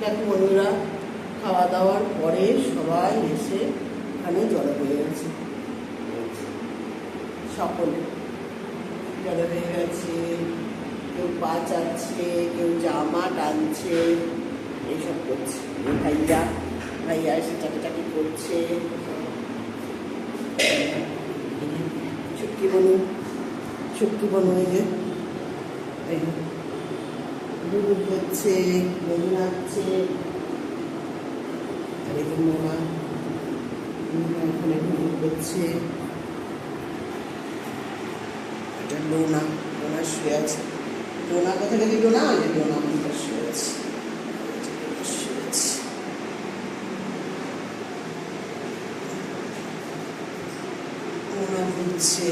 দেখো বন্ধুরা খাওয়া দাওয়ার পরে সবাই এসে এখানে জড়ো হয়ে গেছে। সকলে। জড়ো হয়ে গেছে, কেউ পা চাচ্ছে, কেউ জামা টানছে, এইসব করছে। ভাইয়া ভাইয়া এসে চাকাচাকি করছে। ছুটকি বনু ছুটকি বনু এই যে। দুধ হচ্ছে মধু নাচছে আর এই যে মোনা মোনা দুধ হচ্ছে এটা লোনা লোনা শুয়ে আছে লোনা কোথা থেকে লোনা ওই যে লোনা মন্দির শুয়ে আছে। মোনা হচ্ছে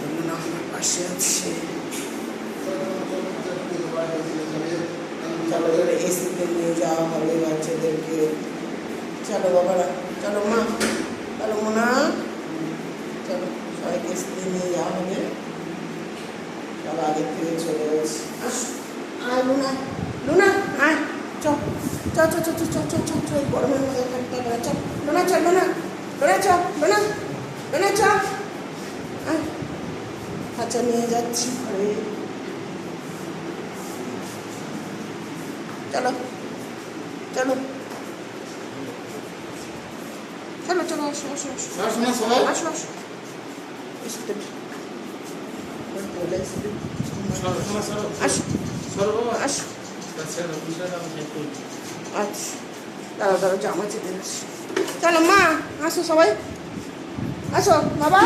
লোনা আমার পাশে আছে এবারে এসিতে নিয়ে যাওয়া হবে বাচ্চাদেরকে। চলো বাবারা, চলো মা, চলো মোনা। চলো সবাইকে এসিতে নিয়ে যাওয়া হবে। চলো আগের থেকে চলে গেছে আয় লুনা লুনা আয়। চ চ চ চ চ চ চ চ, এই গরমের মধ্যে থাকতে না চ। লুনা চ লুনা লুনা চ লুনা লুনা চ। আচ্ছা নিয়ে যাচ্ছি। ঘরে। চলো চলো। চলো চলো আসো আসো আসো। আসো আসো। এসো আচ্ছা। জামা চেতে চলো মা আসো সবাই। আসো বাবা।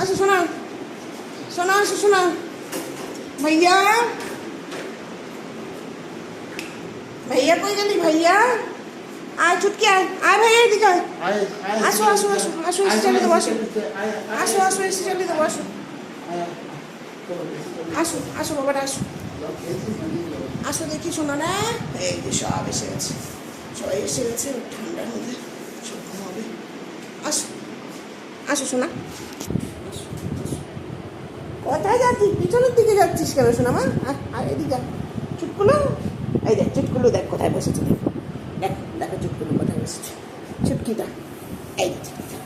আসো শোনা। শোনা আসো শোনা। ভাইয়া। ভাইয়া কই গেলি ভাইয়া? আয় ছুটকি আয়। আয় ভাইয়া এদিকে আয়। আসো, আসো, আসো, আসো, এসে চলে দেবো, আসো। আসো আসো এসে চলে দেবো আসো আসো আসো বাবাটা আসো। আসো দেখি শোনা না। এই যে সব এসে গেছে। সবাই এসে গেছে ঠান্ডার মধ্যে সব ঘুমাবে। আসো আসো শোনা। কোথায় যাচ্ছিস? পিছনের দিকে যাচ্ছিস কেন শোনা মা আয় এদিকে আয়। চুটকুলো? এই দেখ, চুটকুলো দেখ কোথায় বসেছে দেখ। দেখ, দেখো চুটকুলো কোথায় বসেছে। চুটকিটা, এই যে চুটকিটা,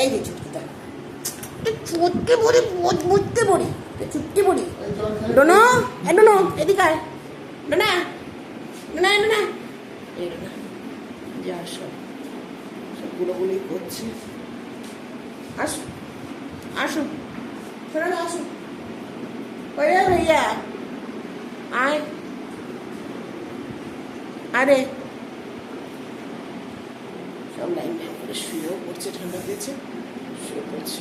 এই যে চুটকিটা। চুটকে বড়ি বুঝতে বড়ি চুটকি বড়ি ডোনো, এ ডোনো, এদিকে আয়। ডোনা ডোনা ডোনা। এই ডোনা, যা সব সব গুলোগুলোই করছে। আসো আসো শোনো আসো। ওই রে ভাইয়া আয় আরে। সব লাইন লাইন করে শুয়েও পড়ছে ঠান্ডা পেয়েছে শুয়ে পড়ছে।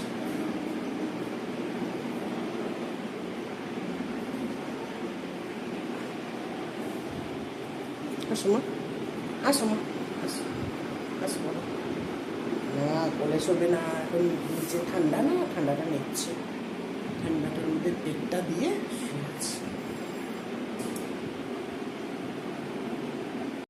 আসো মা। আসো মা। আসো আসো না কোলে শোবে না এখন নিচে ঠান্ডা না ঠান্ডাটা নিচ্ছে। ঠান্ডাটার মধ্যে পেটটা দিয়ে